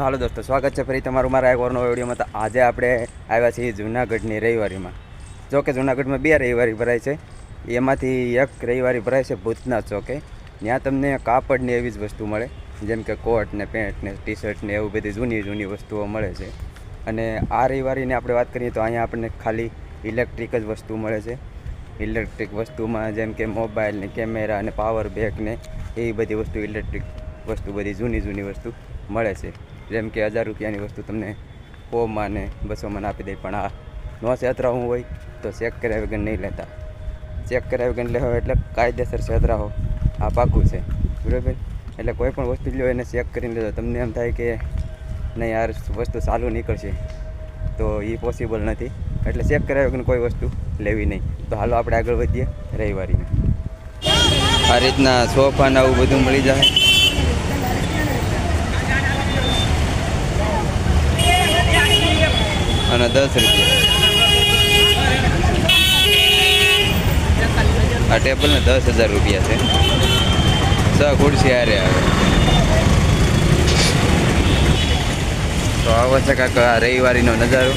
હાલો દોસ્તો, સ્વાગત છે ફરી તમારું મારા એક વારનો વિડીયોમાં તો આજે આપણે આવ્યા છીએ જૂનાગઢની રવિવારીમાં. જો કે જૂનાગઢમાં બે રવિવારી ભરાય છે. એમાંથી એક રવિવારી ભરાય છે ભૂતનાથ ચોકે. ત્યાં તમને કાપડની એવી જ વસ્તુ મળે, જેમ કે કોટ ને પેન્ટ ને ટી શર્ટ ને એવું બધી જૂની જૂની વસ્તુઓ મળે છે. અને આ રવિવારીની આપણે વાત કરીએ તો અહીંયા આપણને ખાલી ઇલેક્ટ્રિક જ વસ્તુ મળે છે. ઇલેક્ટ્રિક વસ્તુમાં જેમ કે મોબાઈલ ને કેમેરા અને પાવર બેંક ને એવી બધી વસ્તુ, ઇલેક્ટ્રિક વસ્તુ, બધી જૂની જૂની વસ્તુ મળે છે. જેમ કે હજાર રૂપિયાની વસ્તુ તમને સોમાં ને બસોમાં આપી દે. પણ આ નો હું હોય તો ચેક કર્યા વગર નહીં લેતા. ચેક કર્યા વગર લેવો એટલે કાયદેસર છેતરાવો આ પાકું છે. બરાબર? એટલે કોઈ પણ વસ્તુ લ્યો એને ચેક કરીને લેજો. તમને એમ થાય કે નહીં યાર વસ્તુ ચાલુ નીકળશે. તો એ પોસિબલ નથી. એટલે ચેક કર્યા વગર કોઈ વસ્તુ લેવી નહીં. તો હાલો આપણે આગળ વધીએ રવિવારીને. આ રીતના સોફા ને આવું બધું મળી જાય. અને દસ રૂપિયા. આ ટેબલને દસ હજાર રૂપિયા છે. છ ખુરશી હારે આવે. તો આવો છે કાંક, આ રવિવારીનો નજારો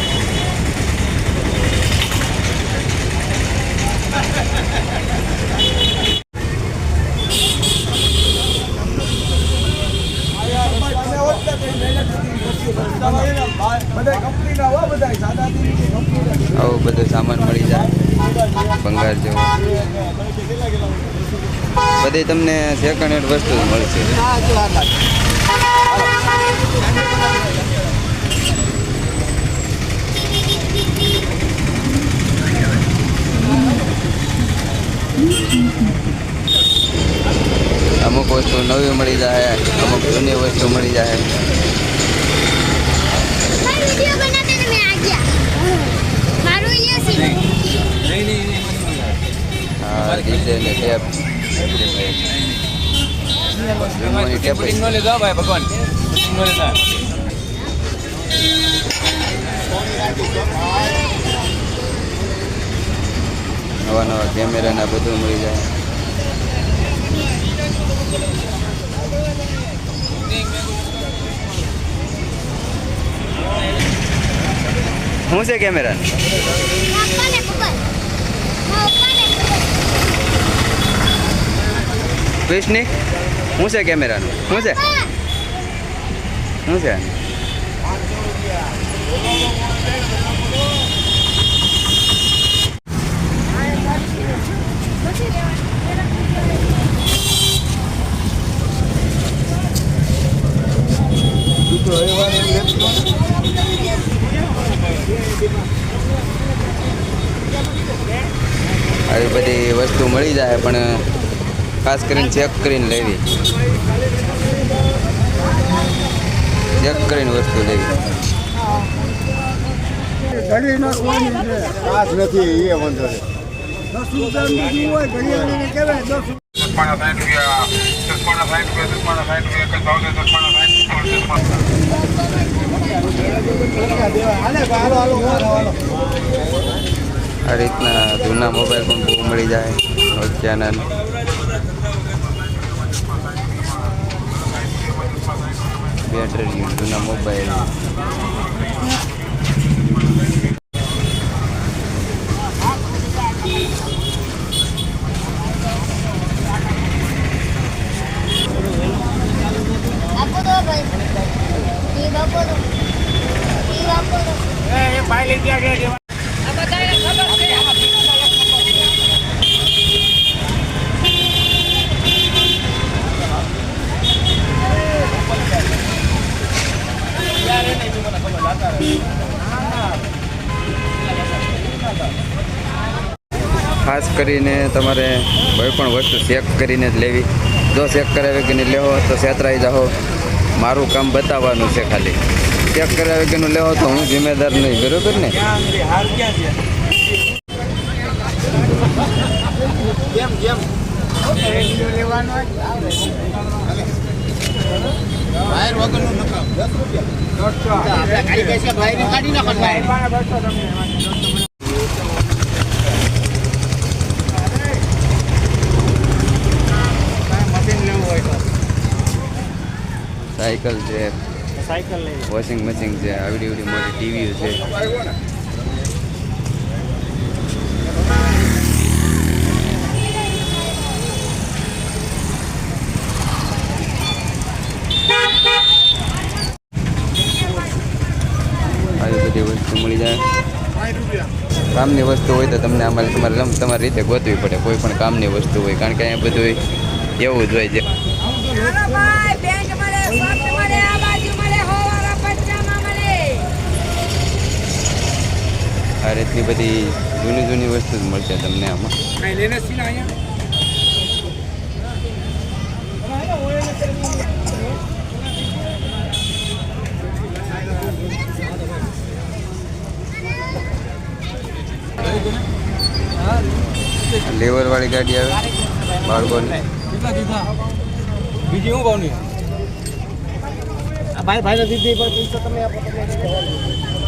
બધા કંપનીના હો બધા સાદાથી કંપનીના બધો સામાન મળી જાય. ભંગાર જેવો. બધી તમને સેકન્ડ હેન્ડ વસ્તુ મળશે. અમુક વસ્તુ નવી મળી જાય, અમુક જૂની વસ્તુ મળી જાય. ડીજે ને ટેપ ટેપ નો લેતા ભાઈ ભગવાન. નો લેતા નવા નવા કેમેરા ને બધું મળી જાય. શું છે કેમેરા પાપા ને પકડ પાપા ને ક્રિશની શું છે કેમેરાનું? શું છે? શું છે? આવી બધી વસ્તુ મળી જાય પણ ખાસ કરીને ચેક કરીને લેવી. ચેક કરીને વસ્તુ લેવી. નથી એ વાંધો આ રીતના જૂના મોબાઈલ પણ બહુ મળી જાય નોકિયાના બેટરી જૂના મોબાઈલ આપો દો ભાઈ એ બાપો દો એ બાપો દો ખાસ કરીને તમારે કોઈ પણ વસ્તુ ચેક કરીને જ લેવી. જો ચેક કરાવી કે લેવો, તો છેતરાઈ જાઓ. મારું કામ બતાવવાનું છે ખાલી. ચેક કરાવી કે લેવો, તો હું જિમ્મેદાર નહીં, બરોબર ને? વાયર વગરનું નકામ દસ રૂપિયા આપણે કાઢી છે ભાઈ કાઢી નાખો ભાઈ મશીન લેવું હોય તો સાયકલ છે. સાયકલ વોશિંગ મશીન છે આવડી આવડી મોટી ટીવીઓ છે. આવી બધી વસ્તુ મળી જાય. કામની વસ્તુ હોય તો તમને અમારે તમારે તમારી રીતે ગોતવી પડે. કોઈ પણ કામની વસ્તુ હોય. કારણ કે અહીંયા બધું એવું જ હોય છે હાલો ભાઈ બેંક મળે શર્ટ મળે આ બાજુ મળે હોવાળા પંજામાં મળે આ રીતની બધી જૂની જૂની વસ્તુ જ મળશે તમને આમાં. કઈ લેને છીએ ને અહીંયા? લેવર વાળી ગાડી આવે બાળકોને. બીજી હું ભાવની આ ભાઈ ભાઈ દીધી પણ પૈસા તમે આપો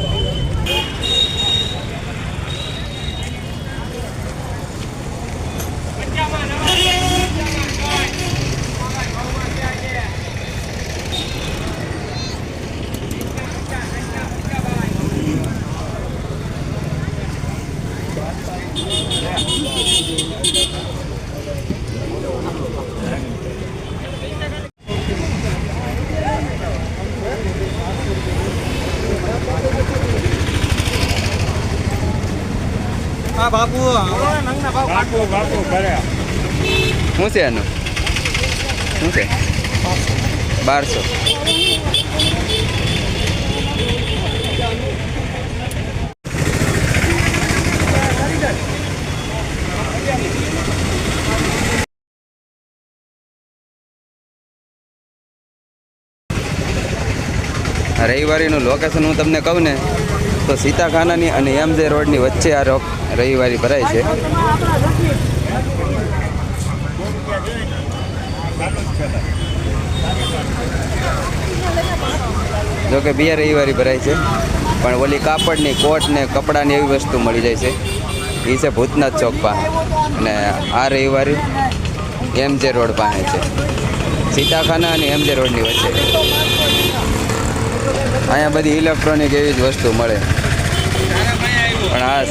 બાપુ. બાપુ બાપુ કરે શું છે એનું? શું છે? બારસો. રવિવારીનું લોકેશન હું તમને કહું ને તો સીતાખાનાની અને એમજે રોડની વચ્ચે આ રોક રવિવારી ભરાય છે. જોકે બે રવિવારી ભરાય છે, પણ ઓલી કાપડની કોટ ને કપડાની એવી વસ્તુ મળી જાય છે. એ છે ભૂતનાથ ચોક પાસે. અને આ રવિવારી એમજે રોડ પાસે છે. સીતાખાના અને એમજે રોડની વચ્ચે. અહીંયા બધી ઇલેક્ટ્રોનિક એવી જ વસ્તુ મળે. પણ આ